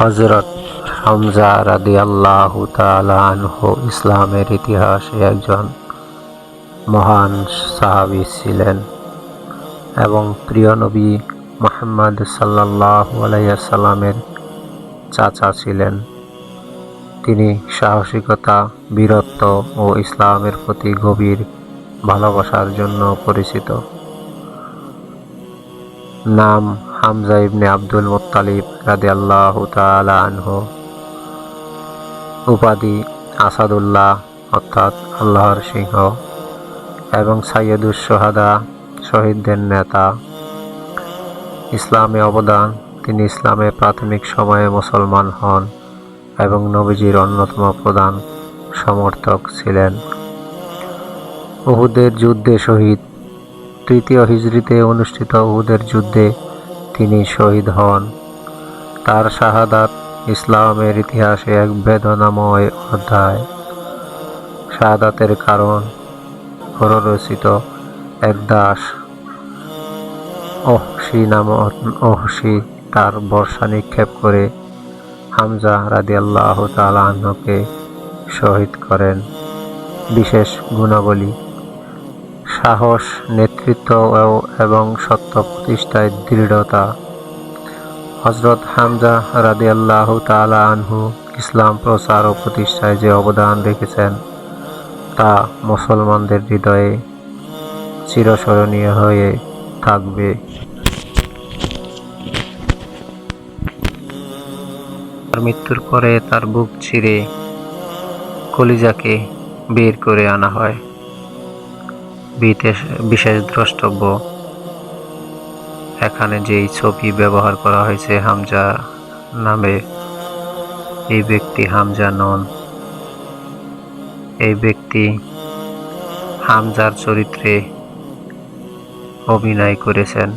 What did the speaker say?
হজরত হামজা রাদি আল্লাহ আনহু ইসলামের ইতিহাসে একজন মহান সাহাবী ছিলেন এবং প্রিয় নবী মোহাম্মদ সাল্লাহ আলাইসাল্লামের চাচা ছিলেন। তিনি সাহসিকতা, বীরত্ব ও ইসলামের প্রতি গভীর ভালোবাসার জন্য পরিচিত। নাম হামজা ইবনে আব্দুল মুত্তালিব রাদি আল্লাহ আনহু। উপাধি আসাদুল্লাহ, অর্থাৎ আল্লাহর সিংহ, এবং সাইয়দুস সোহাদা, শহীদদের নেতা। ইসলামে অবদান, তিনি ইসলামে প্রাথমিক সময়ে মুসলমান হন এবং নবীজির অন্যতম প্রধান সমর্থক ছিলেন। উহুদের যুদ্ধে শহীদ, তৃতীয় হিজরিতে অনুষ্ঠিত উহুদের যুদ্ধে তিনি শহীদ হন। তার শাহাদাত ইসলামের ইতিহাসে এক বেদনাময় অধ্যায়। শাহাদাতের কারণ প্ররচিত এক দাস। অহসি নাম অহসি তার বর্ষা নিক্ষেপ করে হামজা রাদিয়াল্লাহ তালাহকে শহীদ করেন। বিশেষ গুণাবলী সাহস, নেতৃত্ব এবং সত্য প্রতিষ্ঠায় দৃঢ়তা। হজরত হামজা রাদিয়াল্লাহু তাআলা আনহু ইসলাম প্রচার ও প্রতিষ্ঠায় যে অবদান রেখেছেন, তা মুসলমানদের হৃদয়ে চিরস্মরণীয় হয়ে থাকবে। তার মৃত্যুর পরে তার বুক ছিঁড়ে কলিজাকে বের করে আনা হয়। বিশেষ দ্রষ্টব্য। এখানে যেই ছবি ব্যবহার করা হয়েছে হামজা নামে, এই ব্যক্তি হামজা নন। এই ব্যক্তি হামজার চরিত্রে অভিনয় করেছেন।